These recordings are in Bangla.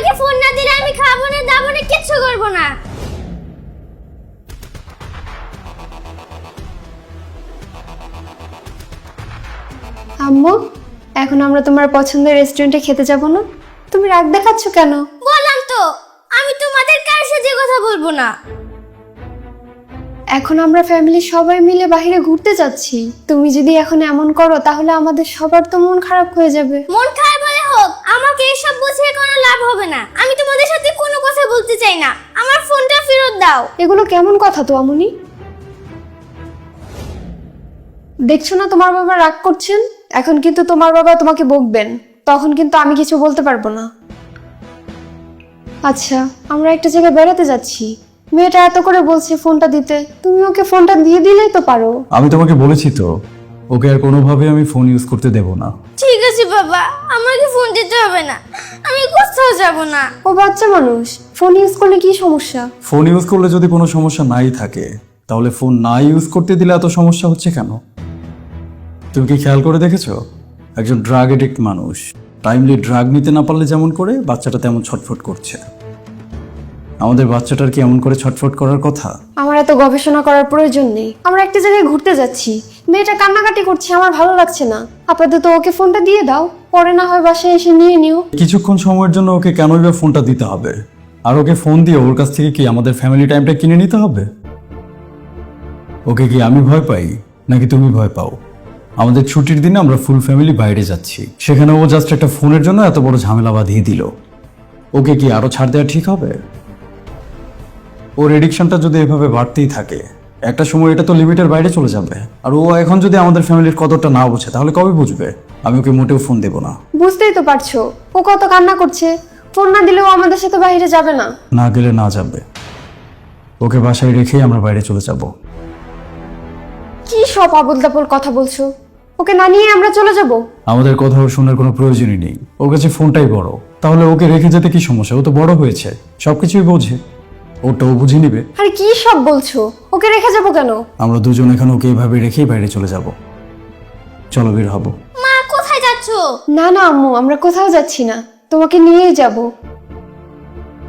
আমাকে ফোন না দিলে আমি খাব না দাবো না কিচ্ছু করব না। আম্মু এখন আমরা তোমার পছন্দের রেস্টুরেন্টে খেতে যাব না? তুমি রাগ দেখাচ্ছ কেন? বললাম তো আমি তোমাদের কার সাথে কথা বলব না? এখন আমরা ফ্যামিলি সবাই মিলে বাইরে ঘুরতে যাচ্ছি। তুমি যদি এখন এমন করো তাহলে আমাদের সবার তো মন খারাপ হয়ে যাবে। মন খারাপ হলে হোক আমাকে এসব বুঝিয়ে কোনো লাভ হবে না আমি তোমাদের সাথে কোনো কথা বলতে চাই না। আমার ফোনটা ফেরত দাও। এগুলো কেমন কথা তো আমনি? দেখছ না তোমার বাবা রাগ করছেন? এখন কিন্তু তোমার বাবা তোমাকে বকবেন। তখন কিন্তু আমি কিছু বলতে পারব না। আচ্ছা আমরা একটা জায়গায় বেড়াতে যাচ্ছি। মেয়েটা এত করে বলছে ফোনটা দিতে। তুমি ওকে ফোনটা দিয়ে দিলেই তো পারো। আমি তোমাকে বলেছি তো। ওকে আর কোনোভাবে আমি ফোন ইউজ করতে দেব না। ঠিক আছে বাবা আমাকে ফোন দিতে হবে না। আমি কোথাও যাব না। ও বাচ্চা মানুষ ফোন ইউজ করলে কি সমস্যা? ফোন ইউজ করলে যদি কোনো সমস্যা নাই থাকে তাহলে ফোন না ইউজ করতে দিলে এত সমস্যা হচ্ছে কেন? তুমি কি খেয়াল করে দেখেছ? একজন ড্রাগ এডিক্ট মানুষ টাইমলি ড্রাগ নিতে না পারলে যেমন করে বাচ্চাটা তেমন ছটফট করছে। আমাদের বাচ্চাটার কি এমন করে ছটফট করার কথা? আমার এত গবেষণা করার প্রয়োজন নেই। আমরা একটা জায়গায় ঘুরতে যাচ্ছি। মেয়েটা কান্নাকাটি করছে আমার ভালো লাগছে না। আপাতত ওকে ফোনটা দিয়ে দাও পরে না হয় বাসায় এসে নিয়ে নিও। কিছুক্ষণ সময়ের জন্য ওকে কেনই বা ফোনটা দিতে হবে? আর ওকে ফোন দিয়ে ওর কাছ থেকে কি আমাদের ফ্যামিলি টাইমটা কিনে নিতে হবে? ওকে কি আমি ভয় পাই? নাকি তুমি ভয় পাও? আমাদের ছুটির দিনে আমরা ফুল ফ্যামিলি বাইরে যাচ্ছি। সেখানে ও জাস্ট একটা ফোনের জন্য এত বড় ঝামেলা বাঁধিয়ে দিল। ওকে কি আরও ছাড় দেওয়া ঠিক হবে? ওর এডিকশনটা যদি এভাবে বাড়তেই থাকে একটা সময় এটা তো লিমিটের বাইরে চলে যাবে। আর ও এখন যদি আমাদের ফ্যামিলির কদরটা না বোঝে তাহলে কবে বুঝবে? আমি ওকে মোটেও ফোন দেবো না। বুঝতেই তো পারছ ও কত কান্না করছে। ফোন না দিলেও আমাদের সাথে বাইরে যাবে না। না গেলে না যাবে। ওকে বাসায় রেখেই আমরা বাইরে চলে যাব। কি সব আবল কথা বলছো? ওকে না নিয়ে আমরা চলে যাব? আমাদের কথা ওর শোনার কোনো প্রয়োজনই নেই। ওর কাছে ফোনটাই বড়। তাহলে ওকে রেখে যেতে কি সমস্যা? ও তো বড় হয়েছে। সবকিছুই বোঝে। ওটা ও বুঝে নিবে। আরে কি সব বলছো? ওকে রেখে যাব কেন? আমরা দুজন এখানে ওকে এভাবে রেখেই বাইরে চলে যাব। চলো বের হব। মা কোথায় যাচ্ছো? না না আম্মু আমরা কোথাও যাচ্ছি না। তোমাকে নিয়েই যাব।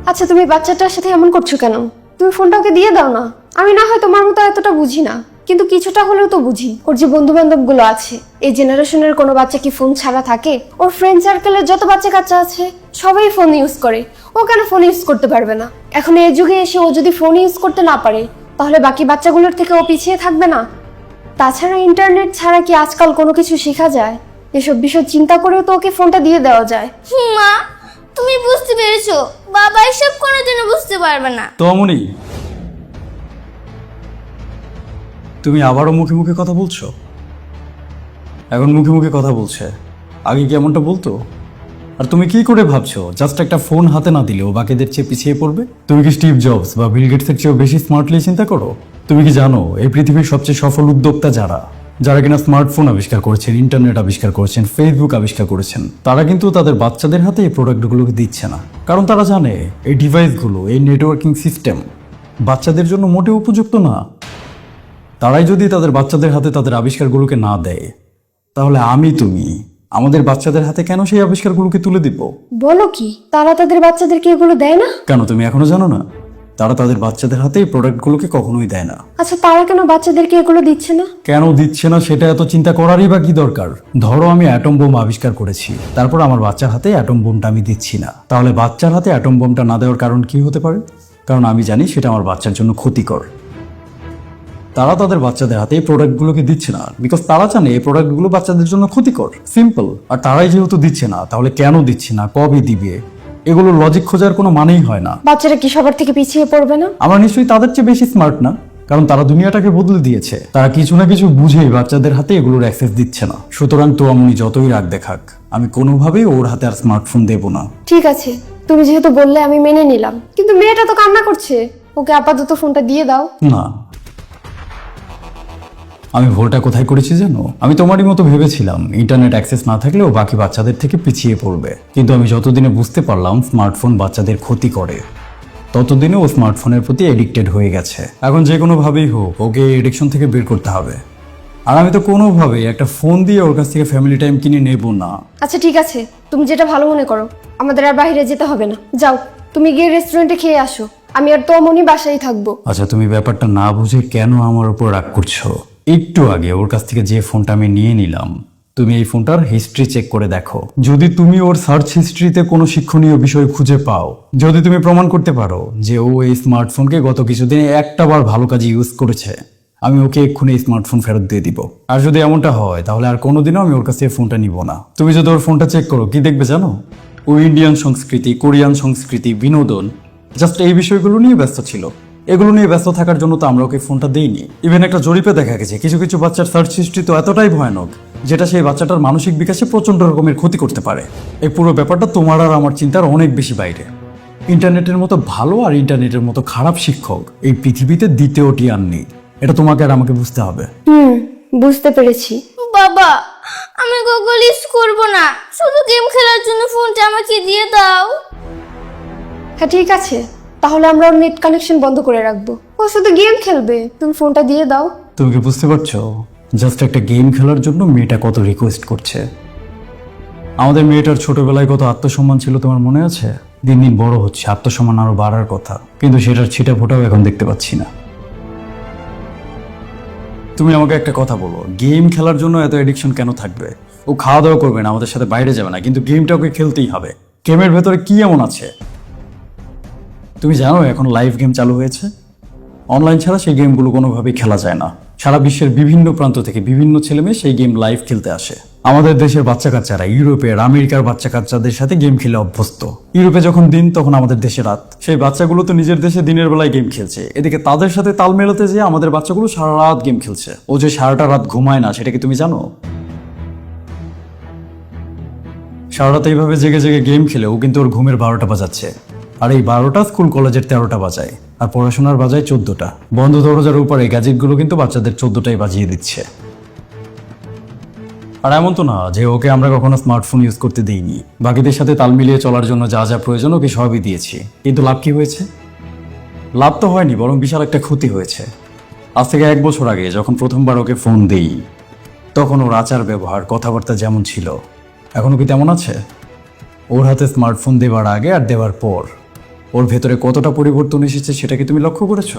আচ্ছা তুমি বাচ্চাটার সাথে এমন করছ কেন? তুমি ফোনটা ওকে দিয়ে দাও না। আমি না হয় তোমার মতো এতটা বুঝি না। কিন্তু কিছুটা হলেও তো বুঝি। ওর যে বন্ধু বান্ধবগুলো আছে এই জেনারেশনের কোনো বাচ্চা কি ফোন ছাড়া থাকে? ওর ফ্রেন্ড সার্কেলের যত বাচ্চা কাচ্চা আছে সবাই ফোন ইউজ করে। ও কেন ফোন ইউজ করতে পারবে না? এখন এই যুগে এসে ও যদি ফোন ইউজ করতে না পারে তাহলে বাকি বাচ্চাগুলোর থেকে ও পিছিয়ে থাকবে না? তাছাড়া ইন্টারনেট ছাড়া কি আজকাল কোনো কিছু শেখা যায়? এসব বিষয় চিন্তা করেও তো ওকে ফোনটা দিয়ে দেওয়া যায়। হুম, মা তুমি বুঝতে পেরেছ। বাবা এসব কোনোদিনও বুঝতে পারবে না। তো তুমি আবারও মুখে মুখে কথা বলছো? এখন মুখে মুখে কথা বলছে। আগে কি এমনটা বলতো? আর তুমি কি করে ভাবছ? জাস্ট একটা ফোন হাতে না দিলেও বাকিদের চেয়ে পিছিয়ে পড়বে? তুমি কি স্টিভ জবস বা বিল গেটসের চেয়েও বেশি স্মার্টলি চিন্তা করো? তুমি কি জানো, এই পৃথিবীর সবচেয়ে সফল উদ্যোক্তা যারা? যারা কিনা স্মার্টফোন আবিষ্কার করেছেন ইন্টারনেট আবিষ্কার করেছেন ফেসবুক আবিষ্কার করেছেন, তারা কিন্তু তাদের বাচ্চাদের হাতে এই প্রোডাক্টগুলোকে দিচ্ছে না। কারণ তারা জানে, এই ডিভাইসগুলো এই নেটওয়ার্কিং সিস্টেম বাচ্চাদের জন্য মোটেও উপযুক্ত না। তারাই যদি তাদের বাচ্চাদের হাতে তাদের আবিষ্কারগুলোকে না দেয় তাহলে আমি তুমি আমাদের বাচ্চাদের হাতে কেন সেই আবিষ্কারগুলোকে তুলে দিব? বলো কি তারা তাদের বাচ্চাদেরকে এগুলো দেয় না? কেন তুমি এখনও জানো না? তারা তাদের বাচ্চাদের হাতে এই প্রোডাক্টগুলোকে কখনোই দেয় না। আচ্ছা তারা কেন বাচ্চাদেরকে এগুলো দিচ্ছে না? কেন দিচ্ছে না সেটা এত চিন্তা করারই বা কি দরকার? ধরো আমি অ্যাটম বোম আবিষ্কার করেছি তারপর আমার বাচ্চার হাতে অ্যাটম বোমটা আমি দিচ্ছি না। তাহলে বাচ্চার হাতে অ্যাটম বোমটা না দেওয়ার কারণ কি হতে পারে? কারণ আমি জানি সেটা আমার বাচ্চার জন্য ক্ষতিকর। তারা তাদের বাচ্চাদের হাতে এই প্রোডাক্টগুলোকে দিচ্ছে না। বিকজ তারা জানে এই প্রোডাক্টগুলো বাচ্চাদের জন্য ক্ষতিকর। সিম্পল আর তারাই যেহেতু দিচ্ছে না তাহলে কেন দিচ্ছে না? কবে দিবে? এগুলো লজিক খোঁজার কোনো মানেই হয় না। বাচ্চারা কি সবার থেকে পিছিয়ে পড়বে না? আমরা নিশ্চয়ই তাদের চেয়ে বেশি স্মার্ট না। কারণ তারা দুনিয়াটাকে বদলে দিয়েছে। তারা কিছু না কিছু বুঝেই বাচ্চাদের হাতে এগুলোর অ্যাক্সেস দিচ্ছে না। সুতরাং তো আমি যতই রাগ দেখাক আমি কোনোভাবেই ওর হাতে আর স্মার্টফোন দেব না। ঠিক আছে। তুমি যেহেতু বললে আমি মেনে নিলাম। কিন্তু মেয়েটা তো কান্না করছে। ওকে আপাতত ফোনটা দিয়ে দাও। না। আমি ভুলটা কোথায় করেছি জানো? আমি তোমারই মতো ভেবেছিলাম ইন্টারনেট অ্যাক্সেস না থাকলেও বাকি বাচ্চাদের থেকে পিছিয়ে পড়বে। কিন্তু আমি যতদিনে বুঝতে পারলাম স্মার্টফোন বাচ্চাদের ক্ষতি করে ততদিনে ও স্মার্টফোনের প্রতি এডিক্টেড হয়ে গেছে। এখন যে কোনোভাবেই হোক ওকে এডিকশন থেকে বের করতে হবে। আর আমি তো কোনোভাবেই একটা ফোন দিয়ে ওর কাছ থেকে ফ্যামিলি টাইম কিনে নেব না। আচ্ছা ঠিক আছে। তুমি যেটা ভালো মনে করো আমাদের আর বাইরে যেতে হবে না। যাও তুমি গিয়ে রেস্টুরেন্টে খেয়ে আসো। আমি আর তো মনি বাসায় থাকব। আচ্ছা তুমি ব্যাপারটা না বুঝে কেন আমার উপর রাগ করছ? একটু আগে ওর কাছ থেকে যে ফোনটা আমি নিয়ে নিলাম, তুমি এই ফোনটার হিস্ট্রি চেক করে দেখো। যদি তুমি ওর সার্চ হিস্ট্রিতে কোনো শিক্ষণীয় বিষয় খুঁজে পাও, যদি তুমি প্রমাণ করতে পারো যে ও এই স্মার্টফোনকে গত কিছুদিনে একটা বার ভালো কাজে ইউজ করেছে, আমি ওকে এক্ষুনি স্মার্টফোন ফেরত দিয়ে দিব। আর যদি এমনটা হয়, তাহলে আর কোনোদিনও আমি ওর কাছে ফোনটা নিব না। তুমি যদি ওর ফোনটা চেক করো, কি দেখবে জানো? ও ইন্ডিয়ান সংস্কৃতি কোরিয়ান সংস্কৃতি, বিনোদন জাস্ট এই বিষয়গুলো নিয়ে ব্যস্ত ছিল। এগুলো নিয়ে ব্যস্ত থাকার জন্য তো আমরা ওকে ফোনটা দিইনি। ইভেন একটা জরিপে দেখা গেছে কিছু কিছু বাচ্চার সার্চ হিস্ট্রি তো এতটাই ভয়ানক যেটা সেই বাচ্চাটার মানসিক বিকাশে প্রচণ্ড রকমের ক্ষতি করতে পারে। এই পুরো ব্যাপারটা তোমার আর আমার চিন্তার অনেক বেশি বাইরে। ইন্টারনেটের মতো ভালো আর ইন্টারনেটের মতো খারাপ শিক্ষক এই পৃথিবীতে দ্বিতীয়টি আর নেই। এটা তোমাকে আর আমাকে বুঝতে হবে। হুম বুঝতে পেরেছি। বাবা আমি গুগল ইউজ করব না। শুধু গেম খেলার জন্য ফোনটা আমাকে দিয়ে দাও। হ্যাঁ ঠিক আছে। তাহলে আমরা ওর নেট কানেকশন বন্ধ করে রাখব। ও শুধু গেম খেলবে। তুমি ফোনটা দিয়ে দাও। তুমি কি বুঝতে পারছ? জাস্ট একটা গেম খেলার জন্য মেয়েটা কত রিকোয়েস্ট করছে। আমাদের মেয়েটার ছোটবেলায় কত আত্মসম্মান ছিল তোমার মনে আছে? দিন দিন বড় হচ্ছে, আত্মসম্মান আরও বাড়ার কথা। কিন্তু সেটার ছিটা ফোটাও এখন দেখতে পাচ্ছি না। তুমি আমাকে একটা কথা বলো গেম খেলার জন্য এত এডিকশন কেন থাকবে? ও খাওয়া দাওয়া করবে না, আমাদের সাথে বাইরে যাবে না, কিন্তু গেমটা ওকে খেলতেই হবে? গেমের ভেতরে কি এমন আছে? তুমি জানো এখন লাইভ গেম চালু হয়েছে। অনলাইন ছাড়া সেই গেমগুলো কোনোভাবেই খেলা যায় না। সারা বিশ্বের বিভিন্ন প্রান্ত থেকে বিভিন্ন ছেলেমেয়ে সেই গেম লাইভ খেলতে আসে। আমাদের দেশের বাচ্চা কাচ্চারা ইউরোপের, আমেরিকার বাচ্চা কাচ্চাদের সাথে গেম খেলে অভ্যস্ত। ইউরোপে যখন দিন, তখন আমাদের দেশে রাত। সেই বাচ্চাগুলো তো নিজের দেশে দিনের বেলায় গেম খেলছে। এদিকে তাদের সাথে তাল মেলাতে যে আমাদের বাচ্চাগুলো সারা রাত গেম খেলছে। ও যে সারাটা রাত ঘুমায় না, সেটা কি তুমি জানো? সারা রাত এইভাবে জেগে জেগে গেম খেলে ও কিন্তু ওর ঘুমের বারোটা বাজাচ্ছে। আর এই বারোটা স্কুল কলেজের তেরোটা বাজায়, আর পড়াশোনার বাজায় চোদ্দটা। বন্ধ দরজার উপরে গ্যাজেটগুলো কিন্তু বাচ্চাদের চোদ্দটাই বাজিয়ে দিচ্ছে। আর এমন তো না যে ওকে আমরা কখনো স্মার্টফোন ইউজ করতে দিইনি। বাকিদের সাথে তাল মিলিয়ে চলার জন্য যা যা প্রয়োজন ওকে সবই দিয়েছি। কিন্তু লাভ কি হয়েছে? লাভ তো হয়নি, বরং বিশাল একটা ক্ষতি হয়েছে। আজ থেকে এক বছর আগে যখন প্রথমবার ওকে ফোন দেই, তখন ওর আচার ব্যবহার, কথাবার্তা যেমন ছিল এখনও কি তেমন আছে? ওর হাতে স্মার্টফোন দেওয়ার আগে আর দেওয়ার পর ওর ভেতরে কতটা পরিবর্তন এসেছে সেটা কি তুমি লক্ষ্য করেছ?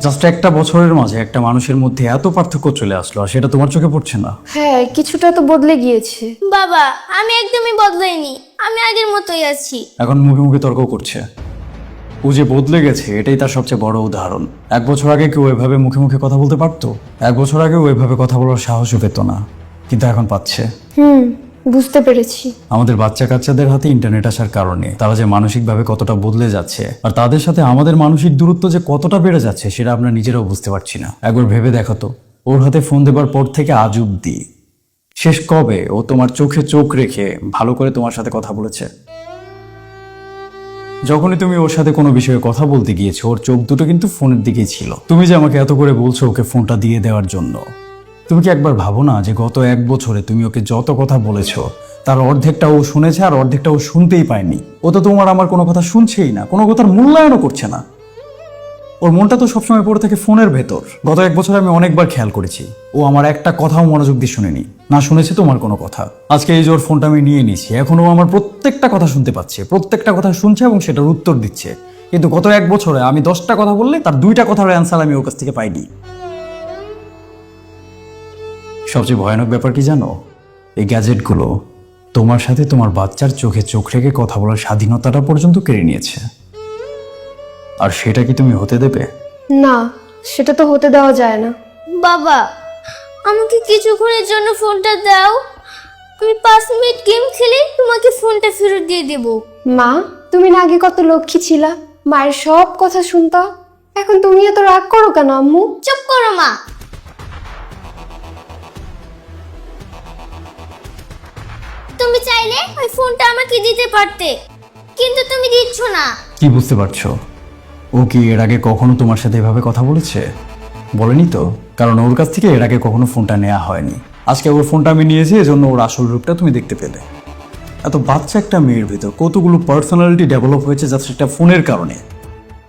জাস্ট একটা বছরের মাঝে একটা মানুষের মধ্যে এত পার্থক্য চলে আসলো আর সেটা তোমার চোখে পড়ছে না? হ্যাঁ কিছুটা তো বদলে গিয়েছে। বাবা আমি একদমই বদলাইনি। আমি আগের মতোই আছি। এখন মুখে মুখে তর্ক করছে। ও যে বদলে গেছে এটাই তার সবচেয়ে বড় উদাহরণ। এক বছর আগে কেউ এভাবে মুখে মুখে কথা বলতে পারতো? এক বছর আগে ও এভাবে কথা বলার সাহসও পেত না। কিন্তু এখন পাচ্ছে। হুম। বুঝতে পেরেছি। আমাদের বাচ্চা কাচ্চাদের হাতে ইন্টারনেট আসার কারণে তারা যে মানসিকভাবে কতটা বদলে যাচ্ছে আর তাদের সাথে আমাদের মানসিক দূরত্ব যে কতটা বেড়ে যাচ্ছে সেটা আমরা নিজেরাও বুঝতে পারছি না। একবার ভেবে দেখো তো, ওর হাতে ফোন দেবার পর থেকে আজ অব্দি শেষ কবে ও তোমার চোখে চোখ রেখে ভালো করে তোমার সাথে কথা বলেছে? যখনই তুমি ওর সাথে কোনো বিষয়ে কথা বলতে গিয়েছো, ওর চোখ দুটো কিন্তু ফোনের দিকেই ছিল। তুমি যে আমাকে এত করে বলছো ওকে ফোনটা দিয়ে দেওয়ার জন্য। তুমি কি একবার ভাবো না যে গত এক বছরে তুমি ওকে যত কথা বলেছ, তার অর্ধেকটা ও শুনেছে আর অর্ধেকটা ও শুনতেই পায়নি? ও তো তোমার আমার কোনো কথা শুনছেই না, কোনো কথার মূল্যায়নও করছে না। ওর মনটা তো সবসময় পড়ে থাকে ফোনের ভেতর। গত এক বছর আমি অনেকবার খেয়াল করেছি। ও আমার একটা কথাও মনোযোগ দিয়ে শুনেনি। না শুনেছে তোমার কোনো কথা। আজকে এই যে ওর ফোনটা আমি নিয়ে নিয়েছি, এখন ও আমার প্রত্যেকটা কথা শুনতে পাচ্ছে, প্রত্যেকটা কথা শুনছে এবং সেটার উত্তর দিচ্ছে। কিন্তু গত এক বছরে আমি দশটা কথা বললে তার দুইটা কথার অ্যান্সার আমি ওর কাছ থেকে পাইনি। সবচেয়ে ভয়ানক ব্যাপার কি জানো? এই গ্যাজেটগুলো তোমার সাথে তোমার বাচ্চার চোখে চোখ রেখে কথা বলার স্বাধীনতাটা পর্যন্ত কেড়ে নিয়েছে। আর সেটা কি তুমি হতে দেবে? না সেটা তো হতে দেওয়া যায় না। বাবা আমাকে কিছুক্ষণের জন্য ফোনটা দাও। আমি পাঁচ মিনিট গেম খেলে তোমাকে ফোনটা ফেরত দিয়ে দেবো। মা তুমি না আগে কত লক্ষ্মী ছিলা? মায়ের সব কথা শুনতা? এখন তুমি এত রাগ করো কেন আম্মু? চুপ করো মা। তুমি চাইলে ওই ফোনটা আমাকে দিতে পারতে। কিন্তু তুমি দিচ্ছ না। কি বুঝতে পারছ? ও কি এর আগে কখনো তোমার সাথে এভাবে কথা বলেছে? বলেনি তো, কারণ ওর কাছ থেকে এর আগে কখনো ফোনটা নেওয়া হয়নি। আজকে ওর ফোনটা আমি নিয়েছি, এজন্য ওর আসল রূপটা তুমি দেখতে পেলে। এত বাচ্চা একটা মেয়ের ভিতর কতগুলো পার্সোনালিটি ডেভেলপ হয়েছে জাস্ট একটা ফোনের কারণে?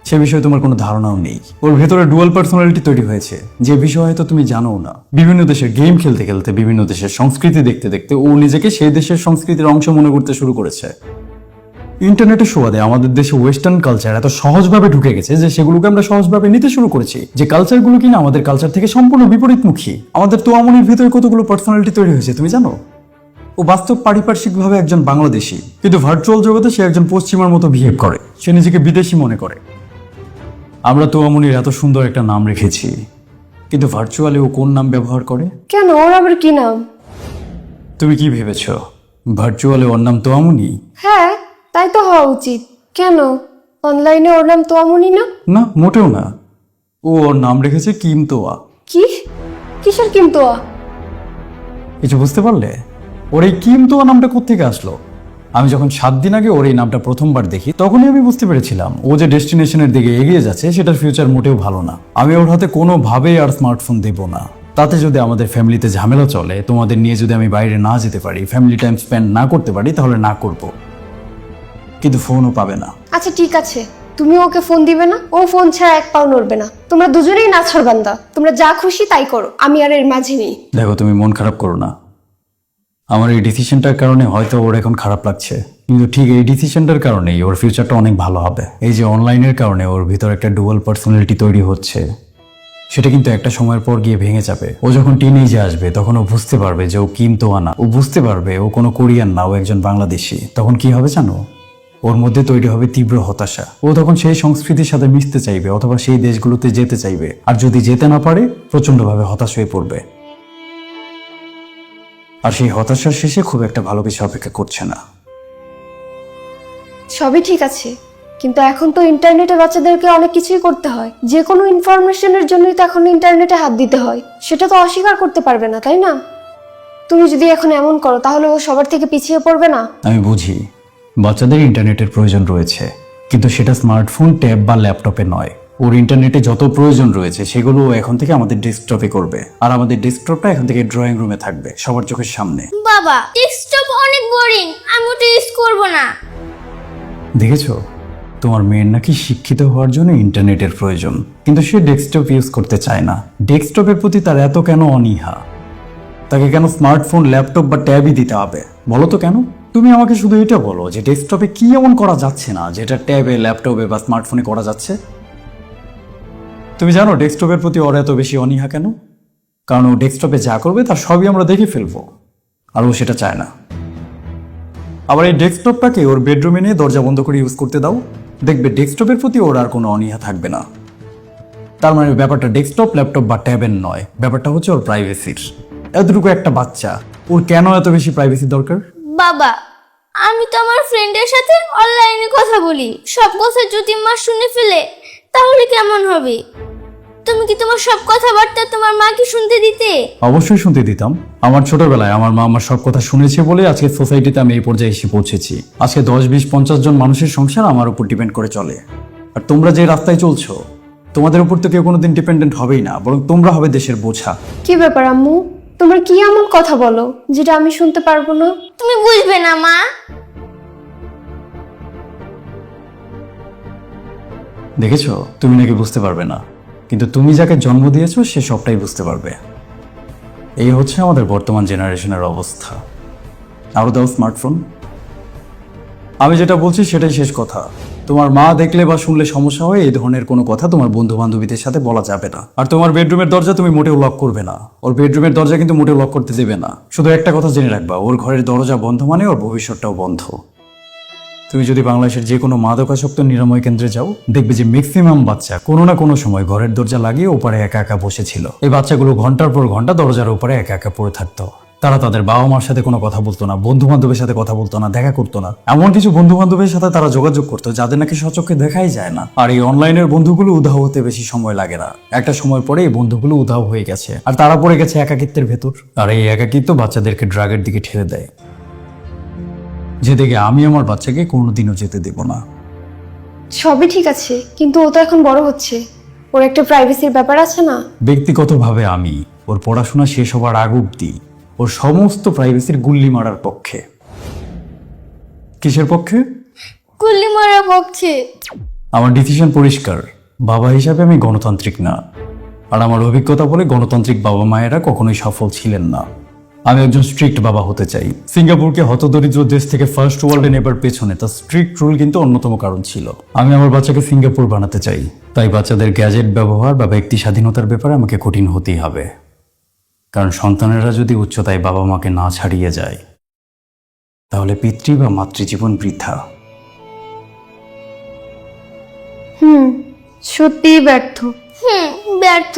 সে বিষয়ে তোমার কোনো ধারণাও নেই। ওর ভেতরে ডুয়াল পার্সোনালিটি তৈরি হয়েছে। যে বিষয়ে হয়তো তুমি জানো না। বিভিন্ন দেশের গেম খেলতে খেলতে, বিভিন্ন দেশের সংস্কৃতি দেখতে দেখতে ও নিজেকে সেই দেশের সংস্কৃতির অংশ মনে করতে শুরু করেছে। ইন্টারনেটের সুবাদে আমাদের দেশে ওয়েস্টার্ন কালচার এত সহজভাবে ঢুকে গেছে যে সেগুলোকে আমরা সহজভাবে নিতে শুরু করেছি। যে কালচারগুলো কিনা আমাদের কালচার থেকে সম্পূর্ণ বিপরীতমুখী। আমাদের তোয়ামনির ভিতরে কতগুলো পার্সোনালিটি তৈরি হয়েছে তুমি জানো? ও বাস্তব পারিপার্শ্বিকভাবে একজন বাংলাদেশি, কিন্তু ভার্চুয়াল জগতে সে একজন পশ্চিমার মতো বিহেভ করে। সে নিজেকে বিদেশি মনে করে। আমরা তো তোয়ামনির এত সুন্দর একটা নাম রেখেছি কিন্তু ভার্চুয়ালি ও কোন নাম ব্যবহার করে? কেন? ওর আবার কি নাম? তুমি কি ভেবেছ? ভার্চুয়ালি ওর নাম তো তোয়ামনি? হ্যাঁ তাই তো হওয়া উচিত। কেন? অনলাইনে ওর নাম তো তোয়ামনি না? না মোটেও না। ও ওর নাম রেখেছে কিম তোয়া। কি? কিসের কিন্তু কিছু বুঝতে পারলে? ওর এই কিম তোয়া নামটা কোত্থেকে আসলো? আমি যখন সাত দিন আগে ওর এই নামটা প্রথমবার দেখি তখনই আমি বুঝতে পেরেছিলাম ও যে ডেস্টিনেশনের দিকে এগিয়ে যাচ্ছে সেটার ফিউচার মোটেও ভালো না। আমি ওর হাতে কোনোভাবেই আর স্মার্টফোন দেব না। তাতে যদি আমাদের ফ্যামিলিতে ঝামেলা চলে তোমাদের নিয়ে যদি আমি বাইরে না যেতে পারি ফ্যামিলি টাইম স্পেন্ড না করতে পারি তাহলে না করব। কিন্তু ফোনও পাবে না। আচ্ছা ঠিক আছে। তুমি ওকে ফোন দিবে না ও ফোন ছাড়া এক পাও নড়বে না। তোমরা দুজনেই নাছর বান্দা। তোমরা যা খুশি তাই করো। আমি আর এর মাঝে নেই। দেখো তুমি মন খারাপ করো না। আমার এই ডিসিশনটার কারণে হয়তো ওর এখন খারাপ লাগছে। কিন্তু ঠিক এই ডিসিশনটার কারণেই ওর ফিউচারটা অনেক ভালো হবে। এই যে অনলাইনের কারণে ওর ভিতর একটা ডুয়াল পার্সোনালিটি তৈরি হচ্ছে, সেটা কিন্তু একটা সময়ের পর গিয়ে ভেঙে যাবে। ও যখন টিনেজে আসবে, তখন ও বুঝতে পারবে যে ও কিমতো আনা। ও বুঝতে পারবে ও কোনো কোরিয়ান না, ও একজন বাংলাদেশি। তখন কি হবে জানো? ওর মধ্যে তৈরি হবে তীব্র হতাশা। ও তখন সেই সংস্কৃতির সাথে মিশতে চাইবে, অথবা সেই দেশগুলোতে যেতে চাইবে। আর যদি যেতে না পারে প্রচন্ডভাবে হতাশ হয়ে পড়বে। আর সেই হতাশার শেষে খুব একটা ভালো কিছু অপেক্ষা করছে না। সবই ঠিক আছে কিন্তু এখন তো ইন্টারনেটে বাচ্চাদেরকে অনেক কিছুই করতে হয়। যে কোনো ইনফরমেশনের জন্যই তো এখন ইন্টারনেটে হাত দিতে হয়। সেটা তো অস্বীকার করতে পারবে না তাই না? তুমি যদি এখন এমন করো তাহলে ও সবার থেকে পিছিয়ে পড়বে না? আমি বুঝি বাচ্চাদের ইন্টারনেটের প্রয়োজন রয়েছে কিন্তু সেটা স্মার্টফোন ট্যাব বা ল্যাপটপে নয়। ওর ইন্টারনেটে যত প্রয়োজন রয়েছে সেগুলো এখন থেকে আমাদের ডেস্কটপে করবে। আর আমাদের ডেস্কটপটা এখন থেকে ড্রয়িং রুমে থাকবে সবার চোখের সামনে। বাবা ডেস্কটপ অনেক বোরিং আমি ওটা ইউজ করব না। দেখেছ? তোমার মেয়ের নাকি শিক্ষিত হওয়ার জন্য ইন্টারনেটের প্রয়োজন কিন্তু সে ডেস্কটপ ইউজ করতে চায় না। ডেস্কটপের প্রতি তার এত কেন অনীহা? তাকে কেন স্মার্টফোন ল্যাপটপ বা ট্যাবই দিতে হবে? বলো তো কেন? তুমি আমাকে শুধু এটা বলো যে ডেস্কটপে কি এমন করা যাচ্ছে না যেটা ট্যাবে ল্যাপটপে বা স্মার্টফোনে করা যাচ্ছে? তুমি জানো ডেস্কটপের প্রতি ওর এত বেশি অনীহা কেন? কারণ ও ডেস্কটপে যা করবে তার সবই আমরা দেখে ফেলব। আর ও সেটা চায় না। আবার এই ডেস্কটপটাকে ওর বেডরুমে নিয়ে দরজা বন্ধ করে ইউজ করতে দাও। দেখবে ডেস্কটপের প্রতি ওর আর কোনো অনীহা থাকবে না। তার মানে ব্যাপারটা ডেস্কটপ, ল্যাপটপ বা ট্যাবের নয়। ব্যাপারটা হচ্ছে ওর প্রাইভেসির এতটুকু একটা বাচ্চা। ওর কেন এত বেশি প্রাইভেসি দরকার? বাবা, আমি তো আমার ফ্রেন্ডের সাথে অনলাইনে কথা বলি। সব কথা যদি মা শুনে ফেলে, তাহলে কেমন হবে? তুমি কি তোমার সব কথাবার্তা তোমার মাকে শুনতে দিতে? অবশ্যই শুনতে দিতাম। আমার ছোটবেলায় আমার মা আমার সব কথা শুনেছে বলে আজকে সোসাইটিতে আমি এই পর্যায়ে এসে পৌঁছেছি। আজকে দশ বিশ পঞ্চাশ জন মানুষের সংসার আমার উপর ডিপেন্ড করে চলে। আর তোমরা যে রাস্তায় চলছো তোমাদের উপর তো কেউ কোনোদিন ডিপেন্ডেন্ট হবেই না বরং তোমরা হবে দেশের বোঝা। কি ব্যাপার আম্মু? তোমরা কি এমন কথা বলো যেটা আমি শুনতে পারব না? তুমি বুঝবে না মা। দেখেছ? তুমি নাকি বুঝতে পারবে না। কিন্তু তুমি যাকে জন্ম দিয়েছ, সে সবটাই বুঝতে পারবে। এই হচ্ছে আমাদের বর্তমান জেনারেশনের অবস্থা। আরও দাও স্মার্টফোন আমি যেটা বলছি, সেটাই শেষ কথা। তোমার মা দেখলে বা শুনলে সমস্যা হয়, এই ধরনের কোনো কথা তোমার বন্ধু বান্ধবীদের সাথে বলা যাবে না। আর তোমার বেডরুমের দরজা তুমি মোটেও লক করবে না। ওর বেডরুমের দরজা কিন্তু মোটেও লক করতে দেবে না। শুধু একটা কথা জেনে রাখবা, ওর ঘরের দরজা বন্ধ মানে ওর ভবিষ্যৎটাও বন্ধ। তুমি যদি বাংলাদেশের যে কোনো মাদকাসক্ত নিরাময় কেন্দ্রে যাও, দেখবে যে ম্যাক্সিমাম বাচ্চা কোনো না কোনো সময় ঘরের দরজা লাগিয়ে ওপারে একা একা বসেছিল। এই বাচ্চাগুলো ঘণ্টার পর ঘণ্টা দরজার ওপারে একা একা পড়ে থাকতো। তারা তাদের বাবা মার সাথে কোনো কথা বলতো না বন্ধু বান্ধবের সাথে কথা বলতো না, দেখা করতো না। এমন কিছু বন্ধু বান্ধবের সাথে তারা যোগাযোগ করতো, যাদের নাকি সচক্ষে দেখাই যায় না। আর এই অনলাইনের বন্ধুগুলো উধাও হতে বেশি সময় লাগে না। একটা সময় পরে এই বন্ধুগুলো উধাও হয়ে গেছে। আর তারা পড়ে গেছে একাকিত্বের ভেতর। আর এই একাকিত্ব বাচ্চাদেরকে ড্রাগের দিকে ঠেলে দেয়। যেদিকে আমি আমার বাচ্চাকে কোনোদিনও যেতে দেব না। সবই ঠিক আছে কিন্তু ও তো এখন বড় হচ্ছে। ওর একটা প্রাইভেসির ব্যাপার আছে না? ব্যক্তিগতভাবে আমি ওর পড়াশোনা শেষ হওয়ার আগ অব্দি ওর সমস্ত প্রাইভেসির গুল্লি মারার পক্ষে। কিসের পক্ষে? গুল্লি মারা বকছে আমার ডিসিশন পরিষ্কার। বাবা হিসাবে আমি গণতান্ত্রিক না। আর আমার অভিজ্ঞতা বলে গণতান্ত্রিক বাবা মায়েরা কখনোই সফল ছিলেন না। আমি একজন স্ট্রিক্ট বাবা হতে চাই। সিঙ্গাপুরকে হতদরিদ্র দেশ থেকে ফার্স্ট ওয়ার্ল্ডে নেবার পেছনে তার স্ট্রিক্ট রুল কিন্তু অন্যতম কারণ ছিল। আমি আমার বাচ্চাকে সিঙ্গাপুর বানাতে চাই। তাই বাচ্চাদের গ্যাজেট ব্যবহার বা ব্যক্তি স্বাধীনতার ব্যাপারে আমাকে কঠিন হতেই হবে। কারণ সন্তানেরা যদি উচ্চতায় বাবা মাকে না ছাড়িয়ে যায় তাহলে পিতৃ বা মাতৃজীবন বৃথা। হুম সত্যিই ব্যর্থ। হুম ব্যর্থ।